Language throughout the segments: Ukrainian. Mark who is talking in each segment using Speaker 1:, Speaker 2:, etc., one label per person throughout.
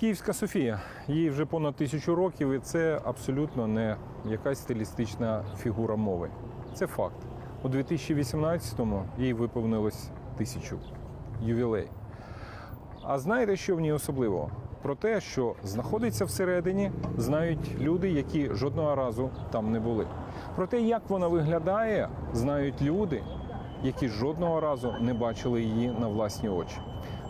Speaker 1: Київська Софія. Їй вже понад тисячу років, і це абсолютно не якась стилістична фігура мови. Це факт. У 2018-му їй виповнилось тисячу ювілей. А знаєте, що в ній особливого? Про те, що знаходиться всередині, знають люди, які жодного разу там не були. Про те, як вона виглядає, знають люди, які жодного разу не бачили її на власні очі.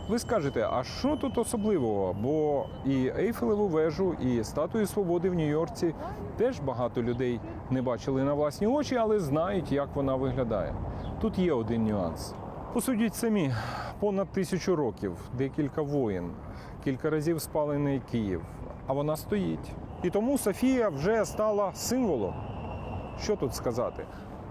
Speaker 1: Ви скажете, а що тут особливого? Бо і Ейфелеву вежу, і статую свободи в Нью-Йорці теж багато людей не бачили на власні очі, але знають, як вона виглядає. Тут є один нюанс. Посудіть самі, понад тисячу років, декілька воїн, кілька разів спалений Київ, а вона стоїть. І тому Софія вже стала символом. Що тут сказати?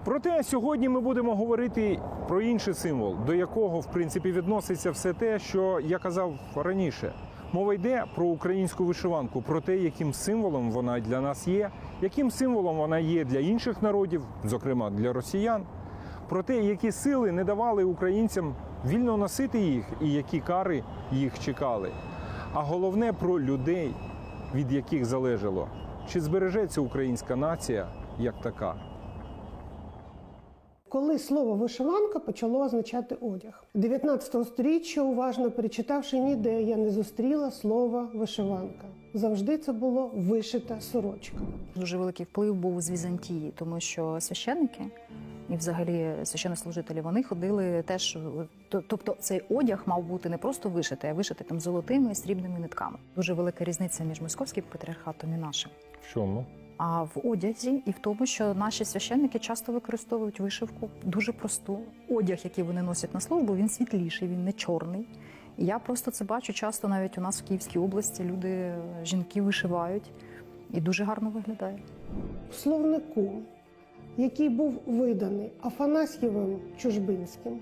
Speaker 1: Проте сьогодні ми будемо говорити про інший символ, до якого в принципі відноситься все те, що я казав раніше. Мова йде про українську вишиванку, про те, яким символом вона для нас є, яким символом вона є для інших народів, зокрема для росіян, про те, які сили не давали українцям вільно носити їх і які кари їх чекали. А головне про людей, від яких залежало, чи збережеться українська нація як така.
Speaker 2: Коли слово вишиванка почало означати одяг. 19 сторіччя, уважно перечитавши, ніде я не зустріла слова вишиванка. Завжди це було вишита сорочка.
Speaker 3: Дуже великий вплив був з Візантії, тому що священники і взагалі священнослужителі вони ходили теж. Тобто цей одяг мав бути не просто вишитий, а вишитий там золотими і срібними нитками. Дуже велика різниця між московським патріархатом і нашим.
Speaker 1: В чому?
Speaker 3: А в одязі і в тому, що наші священники часто використовують вишивку дуже просту. Одяг, який вони носять на службу, він світліший, він не чорний. І я просто це бачу часто навіть у нас в Київській області люди, жінки вишивають і дуже гарно виглядає.
Speaker 2: В словнику, який був виданий Афанасьєвим Чужбинським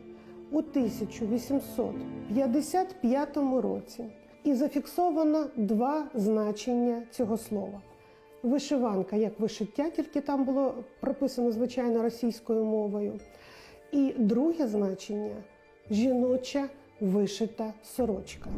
Speaker 2: у 1855 році, і зафіксовано два значення цього слова. Вишиванка як вишиття, тільки там було прописано звичайно російською мовою. І друге значення жіноча вишита сорочка.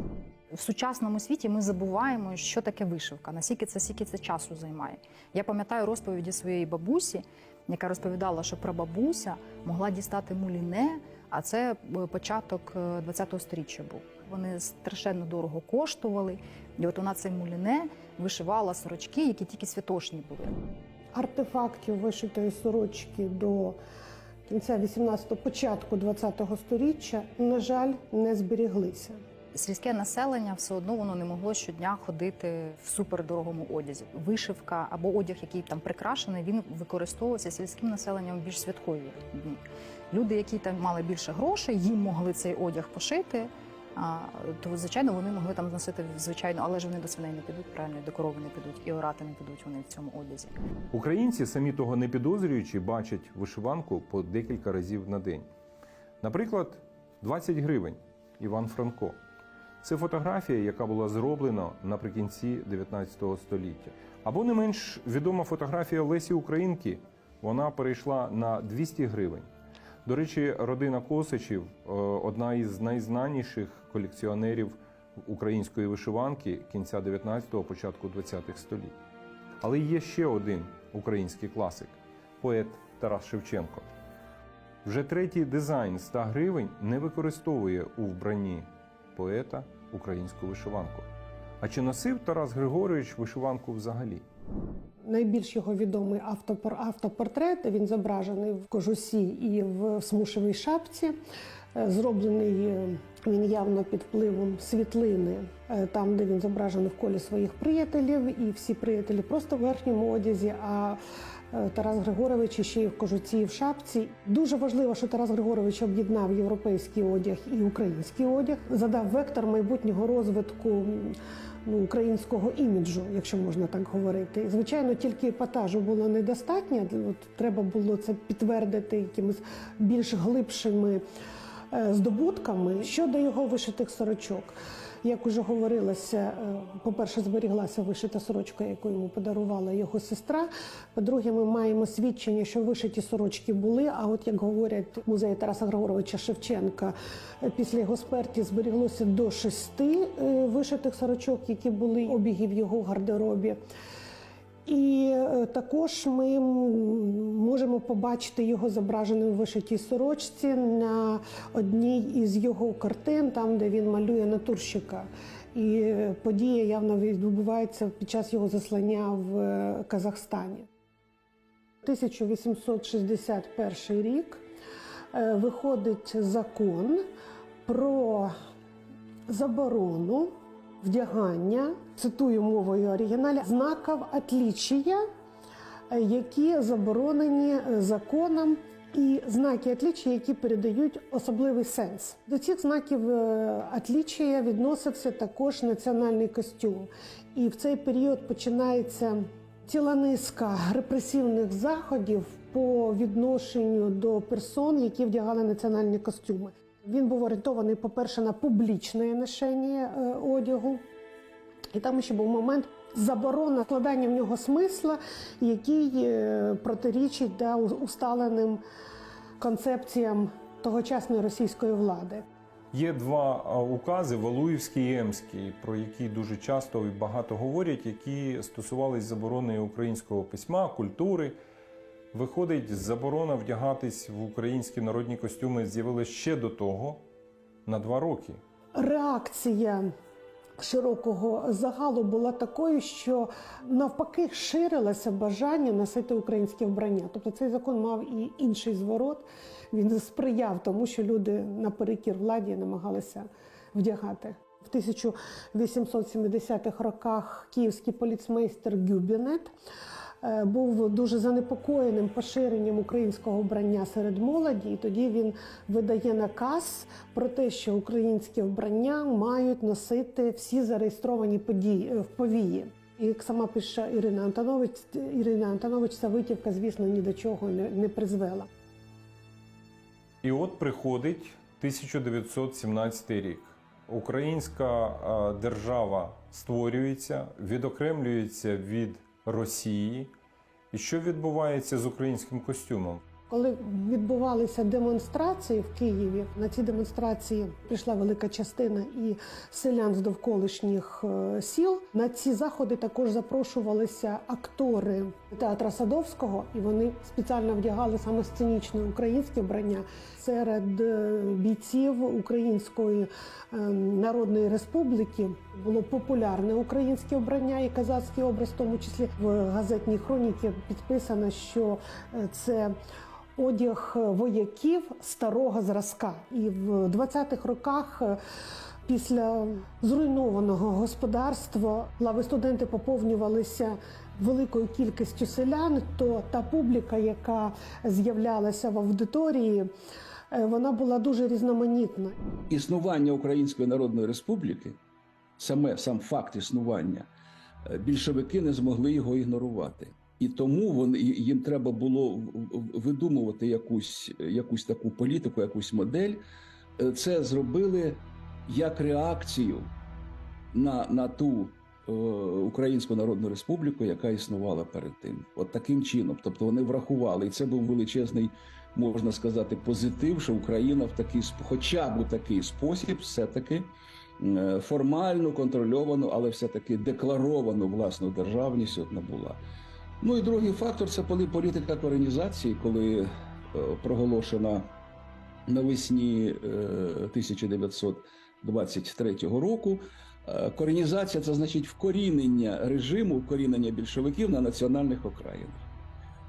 Speaker 3: В сучасному світі ми забуваємо, що таке вишивка, наскільки це скільки це часу займає. Я пам'ятаю розповіді своєї бабусі, яка розповідала, що прабабуся могла дістати муліне, а це е, початок ХХ століття був. Вони страшенно дорого коштували, і от вона цей муліне вишивала сорочки, які тільки святошні були.
Speaker 2: Артефактів вишитої сорочки до кінця 18-го, початку 20-го сторіччя, на жаль, не зберіглися.
Speaker 3: Сільське населення все одно воно не могло щодня ходити в супердорогому одязі. Вишивка або одяг, який там прикрашений, він використовувався сільським населенням в більш святкові дні. Люди, які там мали більше грошей, їм могли цей одяг пошити. То звичайно вони могли там носити звичайно, але ж вони до свиней не підуть, правильно до корови не підуть, і орати не підуть вони в цьому одязі.
Speaker 1: Українці, самі того не підозрюючи, бачать вишиванку по декілька разів на день. Наприклад, 20 гривень Іван Франко. Це фотографія, яка була зроблена наприкінці 19 століття. Або не менш відома фотографія Лесі Українки. Вона перейшла на 200 гривень. До речі, родина Косичів е, одна із найзнаніших колекціонерів української вишиванки кінця 19-го, початку 20-х століть. Але є ще один український класик поет Тарас Шевченко. Вже третій дизайн 100 гривень не використовує у вбранні поета українську вишиванку. А чи носив Тарас Григорович вишиванку взагалі?
Speaker 2: Найбільш його відомий автопор- автопортрет. Він зображений в кожусі і в смушевій шапці. Е, Зроблений він явно під впливом світлини, е, там, де він зображений в колі своїх приятелів, і всі приятелі просто в верхньому одязі. А е, Тарас Григорович ще й в кожуці і в шапці. Дуже важливо, що Тарас Григорович об'єднав європейський одяг і український одяг, задав вектор майбутнього розвитку ну, українського іміджу, якщо можна так говорити. Звичайно, тільки епатажу було недостатньо. От треба було це підтвердити якимись більш глибшими е, здобутками щодо його вишитих сорочок. Як уже говорилося, е, по-перше, зберіглася вишита сорочка, яку йому подарувала його сестра. По-друге, ми маємо свідчення, що вишиті сорочки були. А от як говорять музеї Тараса Григоровича Шевченка, після його смерті зберіглося до шести е, вишитих сорочок, які були обігів його гардеробі. І е, також ми можемо побачити його зображеним в вишитій сорочці на одній із його картин, там де він малює натурщика. І подія явно відбувається під час його заслання в е, Казахстані. 1861 рік е, виходить закон про заборону вдягання, цитую мовою оригіналу, знаків отличия, е, які заборонені е, законом, і знаки отличия, які передають особливий сенс. До цих знаків е, отличия відносився також національний костюм. І в цей період починається ціла низка репресивних заходів по відношенню до персон, які вдягали національні костюми. Він був орієнтований, по-перше, на публічне ношення е, одягу. І там ще був момент заборона складання в нього смисла, який е, протирічить да, усталеним концепціям тогочасної російської влади.
Speaker 1: Є два укази Валуївський і Емський, про які дуже часто і багато говорять, які стосувались заборони українського письма, культури. Виходить, заборона вдягатись в українські народні костюми з'явилася ще до того на два роки.
Speaker 2: реакція широкого загалу була такою, що навпаки ширилося бажання носити українське вбрання. Тобто цей закон мав і інший зворот. Він сприяв тому, що люди наперекір владі намагалися вдягати. В 1870-х роках київський поліцмейстер Гюбінет був дуже занепокоєним поширенням українського вбрання серед молоді, і тоді він видає наказ про те, що українське вбрання мають носити всі зареєстровані події е, в повії. І як сама пише Ірина Антонович, Ірина Антонович, ця витівка, звісно, ні до чого не, не призвела.
Speaker 1: І от приходить 1917 рік. Українська держава створюється, відокремлюється від Росії. І що відбувається з українським костюмом?
Speaker 2: Коли відбувалися демонстрації в Києві, на ці демонстрації прийшла велика частина і селян з довколишніх е, сіл. На ці заходи також запрошувалися актори театра Садовського, і вони спеціально вдягали саме сценічне українське вбрання серед е, бійців Української е, народної республіки. Було популярне українське вбрання і казацький образ, в тому числі в газетній хроніці підписано, що це одяг вояків старого зразка. І в 20-х роках. е, Після зруйнованого господарства лави студенти поповнювалися великою кількістю селян. То та публіка, яка з'являлася в аудиторії, е, вона була дуже різноманітна.
Speaker 4: існування Української Народної Республіки, саме сам факт існування, е, більшовики не змогли його ігнорувати. І тому вони, їм треба було видумувати якусь, якусь таку політику, якусь модель. Е, Це зробили як реакцію на, на ту е, Українську Народну Республіку, яка існувала перед тим. От таким чином. Тобто вони врахували, і це був величезний, можна сказати, позитив, що Україна в такий хоча б у такий спосіб, все-таки е, формально контрольовану, але все-таки декларовану власну державність от набула. Ну і другий фактор це поли- політика коренізації, коли е, проголошена навесні е, 1923 року. Е, Коренізація це значить вкорінення режиму, вкорінення більшовиків на національних окраїнах.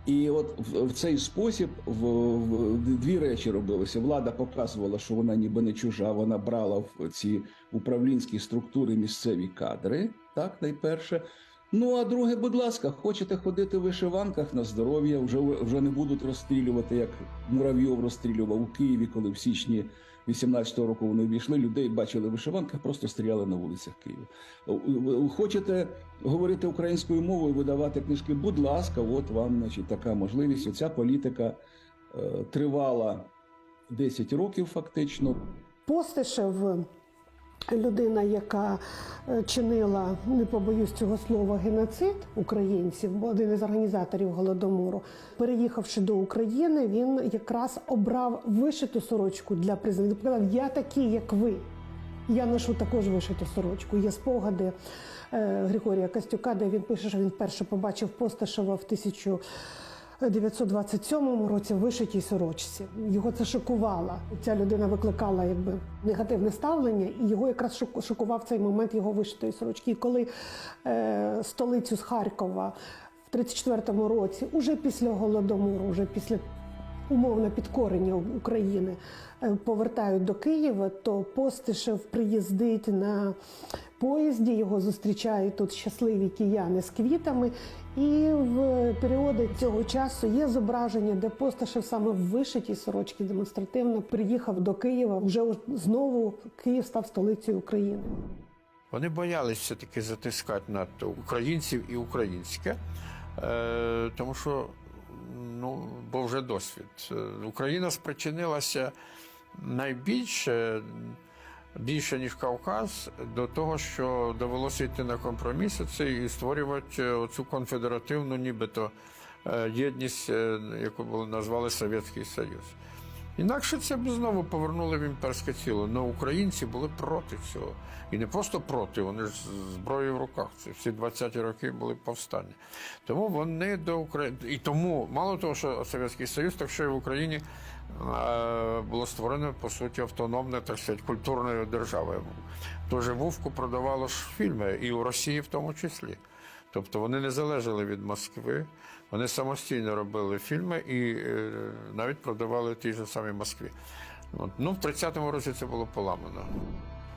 Speaker 4: І от в цей спосіб в, в, дві речі робилися. Влада показувала, що вона ніби не чужа, вона брала в ці управлінські структури місцеві кадри, так, найперше. Ну а друге, будь ласка, хочете ходити в вишиванках на здоров'я, вже, вже не будуть розстрілювати, як Муравйов розстрілював у Києві, коли в січні 18-го року вони війшли, людей бачили в вишиванках, просто стріляли на вулицях Києва. Хочете говорити українською мовою, видавати книжки, будь ласка, от вам значить, така можливість. Оця політика е, тривала 10 років фактично.
Speaker 2: Постишев, людина, яка е, чинила, не побоюсь цього слова, геноцид українців, один із організаторів голодомору, переїхавши до України, він якраз обрав вишиту сорочку для президента. Показав, я такий, як ви. Я ношу також вишиту сорочку. Є спогади е, Григорія Костюка, де він пише, що він вперше побачив Посташева в 1927 році в вишитій сорочці. Його це шокувало. Ця людина викликала якби негативне ставлення, і його якраз шоку- шокував цей момент його вишитої сорочки. І коли е, столицю з Харкова в 34-му році, уже після голодомору, уже після умовно підкорення України е, повертають до Києва, то Постишев приїздить на поїзді, його зустрічають тут щасливі кияни з квітами. І в періоди цього часу є зображення, де Постишев саме в вишитій сорочці демонстративно приїхав до Києва. Вже знову Київ став столицею України.
Speaker 5: Вони боялися все-таки затискати надто українців і українське, е, тому що ну, був вже досвід. Е, Україна спричинилася найбільше, більше ніж Кавказ, до того, що довелося йти на компроміси і створювати оцю конфедеративну, нібито е, єдність, е, яку назвали Совєтський Союз. Інакше це б знову повернули в імперське ціло. Але українці були проти цього. І не просто проти, вони ж з зброєю в руках. Це всі 20-ті роки були повстання. Тому вони до України. І тому, мало того, що Совєтський Союз, так що і в Україні е, було створено, по суті, автономне, так сказати, культурною державою. Тож Вовку продавало ж фільми, і у Росії в тому числі. Тобто вони не залежали від Москви, вони самостійно робили фільми і е, навіть продавали тій же самій Москві. От. Ну, в 30-му році це було поламано.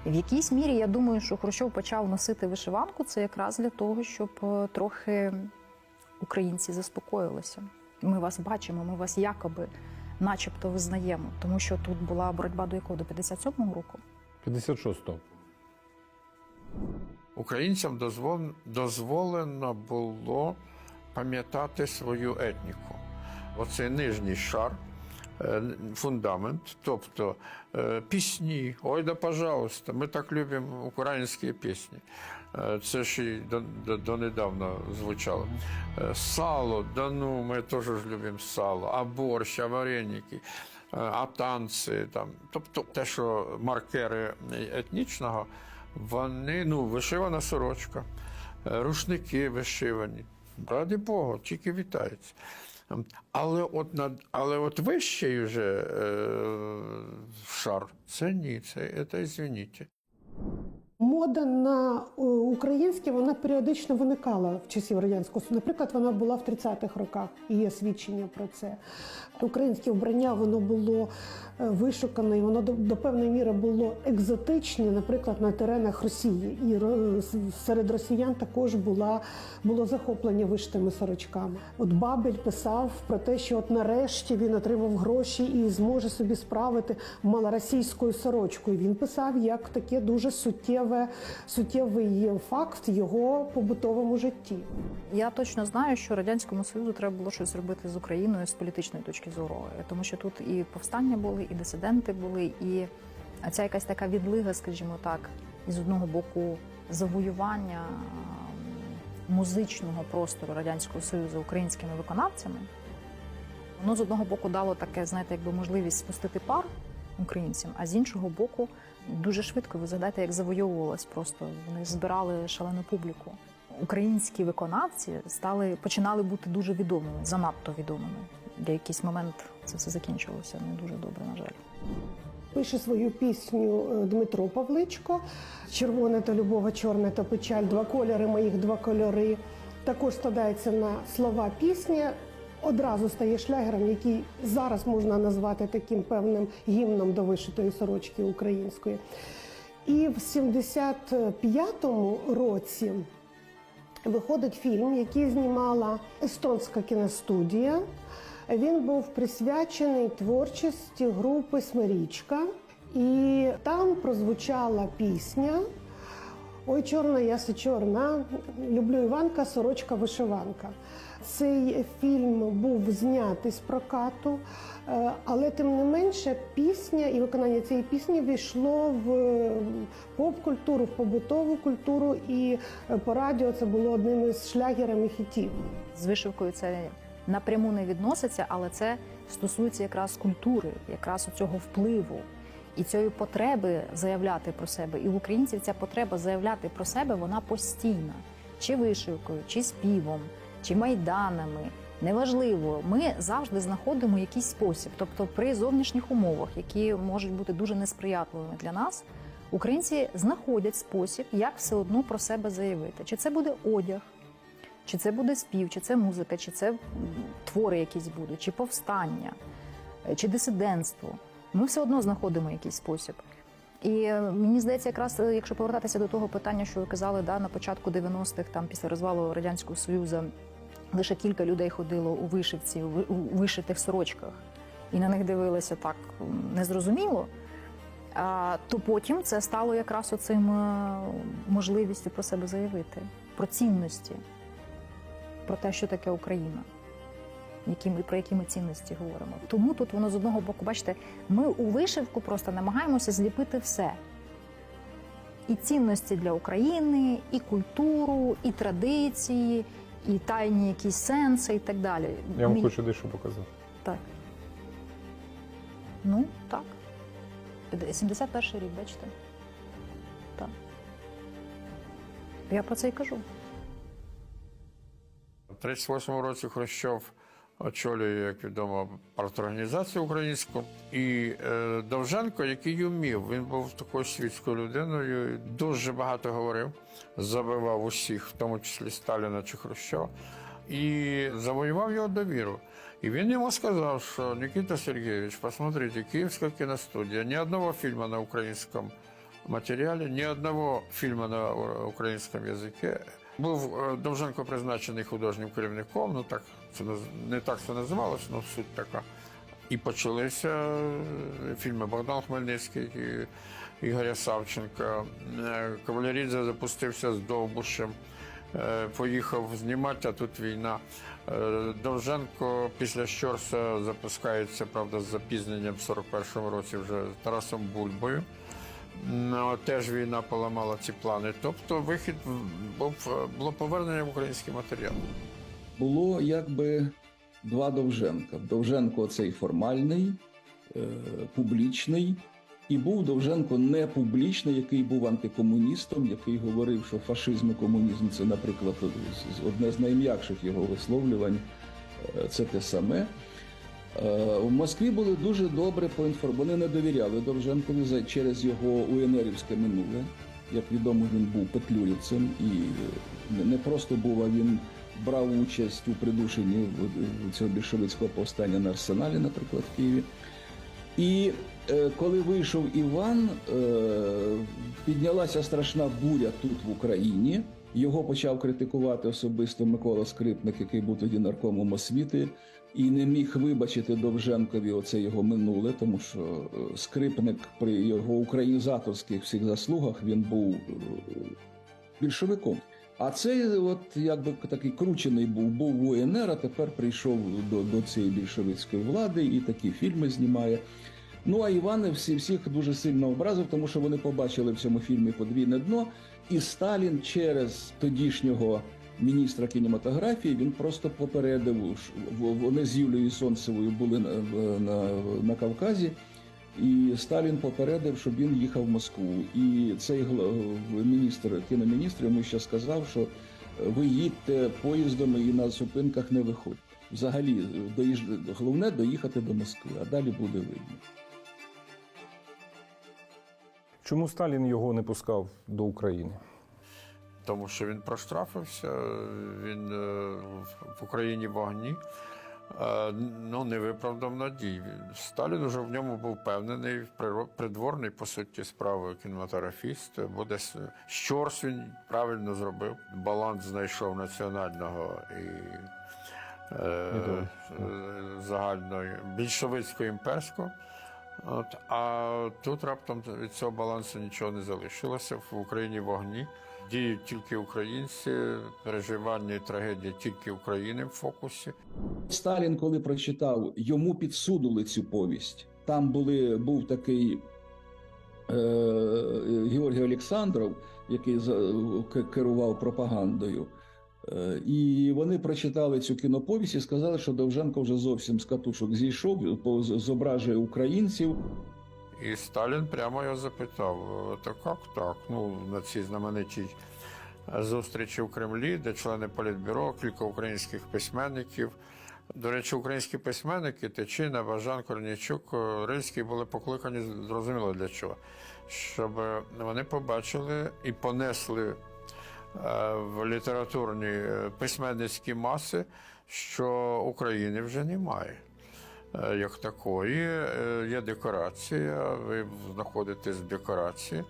Speaker 3: В якійсь мірі я думаю, що Хрущов почав носити вишиванку це якраз для того, щоб е, трохи українці заспокоїлися. Ми вас бачимо, ми вас якоби, начебто, визнаємо, тому що тут була боротьба до якого? До 57-го року.
Speaker 1: 56-го.
Speaker 5: Українцям дозволено було пам'ятати свою етніку. Оцей нижній шар, е, фундамент, тобто е, пісні, ой да пожалуйста, ми так любимо українські пісні. Е, Це до, до, донедавна звучало. Е, Сало, да ну, ми теж любимо сало, а борщ, а вареники, е, а танці. Там. Тобто те, що маркери етнічного, вони, ну, вишивана сорочка, рушники вишивані. Ради Бога, тільки вітаються. Ем, Але от над, але от вищий вже е, шар, це ні, це, це извините.
Speaker 2: Мода на е, українське вона періодично виникала в часів радянського Союзу. Наприклад, вона була в 30-х роках і є свідчення про це. Українське вбрання воно було е, вишукане, і воно до, певної міри було екзотичне, наприклад, на теренах Росії. І серед росіян також була було захоплення вишитими сорочками. От Бабель писав про те, що от нарешті він отримав гроші і зможе собі справити малоросійською сорочкою. Він писав як таке дуже суттєве, суттєвий факт його побутовому житті.
Speaker 3: Я точно знаю, що радянському союзу треба було щось робити з Україною з політичної точки зору, тому що тут і повстання були, і дисиденти були, і ця якась така відлига, скажімо так, із одного боку завоювання музичного простору радянського союзу українськими виконавцями. Воно з одного боку дало таке, знаєте, якби можливість спустити пар українцям, а з іншого боку, дуже швидко ви згадаєте, як завойовувалось просто. Вони збирали шалену публіку. Українські виконавці стали починали бути дуже відомими, занадто відомими. Для якийсь момент це все закінчилося не дуже добре, на жаль.
Speaker 2: Пише свою пісню е, Дмитро Павличко Червоне то любов, чорне то печаль, два кольори моїх два кольори. Також складається на слова пісні. Одразу стає шлягером, який зараз можна назвати таким певним гімном до вишитої сорочки української. І в 75-му році виходить фільм, який знімала естонська кіностудія. Він був присвячений творчості групи Смирічка, і там прозвучала пісня Ой, чорна, яси чорна. Люблю Іванка, сорочка вишиванка. Цей фільм був знятий з прокату, е, але тим не менше пісня і виконання цієї пісні війшло в е, поп-культуру, в побутову культуру, і е, по радіо це було одним із шлягерів і хітів.
Speaker 3: З вишивкою це напряму не відноситься, але це стосується якраз культури, якраз цього впливу. І цієї потреби заявляти про себе, і в українців ця потреба заявляти про себе вона постійна. Чи вишивкою, чи співом, чи майданами. Неважливо, ми завжди знаходимо якийсь спосіб. Тобто, при зовнішніх умовах, які можуть бути дуже несприятливими для нас, українці знаходять спосіб, як все одно про себе заявити. Чи це буде одяг, чи це буде спів, чи це музика, чи це твори якісь будуть, чи повстання, е, чи дисидентство. Ми все одно знаходимо якийсь спосіб. І е, мені здається, якраз е, якщо повертатися до того питання, що ви казали да, на початку 90-х, там після розвалу радянського союзу, лише кілька людей ходило у вишивці, у вишитих сорочках, і на них дивилися так незрозуміло. То потім це стало якраз оцим можливістю про себе заявити, про цінності, про те, що таке Україна, які ми, про які ми цінності говоримо. Тому тут воно з одного боку, бачите, ми у вишивку просто намагаємося зліпити все. І цінності для України, і культуру, і традиції, і тайні якісь сенси, і так далі.
Speaker 1: Я вам
Speaker 3: Мені-
Speaker 1: хочу дещо показати.
Speaker 3: Так. Ну, так. 71 рік, бачите? Так. Я про це і кажу.
Speaker 5: У 38-му році Хрущов очолює, як відомо, парторганізацію українську. І е, Довженко, який вмів, він був такою світською людиною, дуже багато говорив, забивав усіх, в тому числі Сталіна чи Хрущова, і завоював його довіру. І він йому сказав, що Никита Сергеевич, посмотрите, Киевская киностудия, ни одного фильма на украинском материале, ни одного фильма на українському язикі. Був е, Довженко призначений художнім керівником, ну так це не так це називалося, але суть така. І почалися е, фільми Богдан Хмельницький, Ігоря Савченка. Е, Кавалерідзе запустився з Довбушем, поїхав знімати, а тут війна. Довженко після Щорса запускається, правда, з запізненням в 41-му році вже з Тарасом Бульбою. Ну, теж війна поламала ці плани. Тобто вихід був було повернення в український матеріал.
Speaker 4: було якби два Довженка. Довженко цей формальний, е, публічний, і був Довженко не публічний, який був антикомуністом, який говорив, що фашизм і комунізм це, наприклад, одне з найм'якших його висловлювань. Е, Це те саме. Е, В Москві були дуже добре поінформовані. Вони не довіряли Довженкові через його УНРівське минуле. Як відомо, він був петлюрівцем і не- не просто був, а він брав участь у придушенні цього більшовицького повстання на арсеналі, наприклад, в Києві. І е, коли вийшов Іван, е, піднялася страшна буря тут в Україні. Його почав критикувати особисто Микола Скрипник, який був тоді наркомом освіти, і не міг вибачити Довженкові оце його минуле, тому що е, скрипник при його українізаторських всіх заслугах він був е, більшовиком. А цей, от якби такий кручений був, був в УНР, а тепер прийшов до, до цієї більшовицької влади і такі фільми знімає. Ну а Іван всі, всіх дуже сильно образив, тому що вони побачили в цьому фільмі подвійне дно, і Сталін через тодішнього міністра кінематографії він просто попередив. Вони з Юлією Сонцевою були на, на, на Кавказі. І Сталін попередив, щоб він їхав в Москву. І цей міністр, кіноміністр йому ще сказав, що ви їдьте поїздом і на зупинках не виходьте. Взагалі, доїж... головне доїхати до Москви, а далі буде видно.
Speaker 1: Чому Сталін його не пускав до України?
Speaker 5: Тому що він проштрафився, він е, в- Україні в вогні. Е, Ну, не виправдав надій. Сталін уже в ньому був впевнений, придворний, по суті, справи кінематографіст. Буде щорс він правильно зробив. Баланс знайшов національного і е, е, загальної більшовицького імперського. От, а тут раптом від цього балансу нічого не залишилося. В Україні вогні. Діють тільки українці, переживання і трагедія тільки України в фокусі.
Speaker 4: Сталін, коли прочитав, йому підсудили цю повість. Там були, був такий е, Георгій Олександров, який керував пропагандою. Е, І вони прочитали цю кіноповість і сказали, що Довженко вже зовсім з катушок зійшов, зображує українців.
Speaker 5: І Сталін прямо його запитав: то як так? Ну, на цій знаменитій зустрічі в Кремлі, де члени Політбюро, кілька українських письменників. До речі, українські письменники Тичина, Бажан, Корнійчук, Рильський були покликані зрозуміло для чого. Щоб вони побачили і понесли е, в літературні е, письменницькі маси, що України вже немає. Е, Як такої, Е, є декорація, ви знаходитесь в декорації,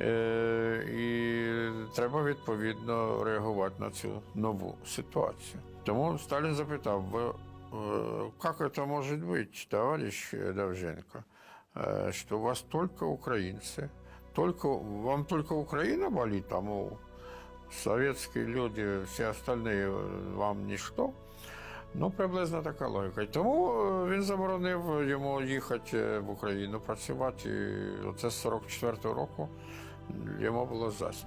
Speaker 5: Е, і треба відповідно реагувати на цю нову ситуацію. Тому Сталін запитав, «Ви, э, как это может быть, товарищ Довженко, э, что у вас только украинцы, только, вам только Украина болит, а мол, советские люди, все остальные э, вам ничто? Ну, приблизно така логіка. Тому е, він заборонив йому їхати е, в Україну працювати. І оце з 44-го року йому було зась.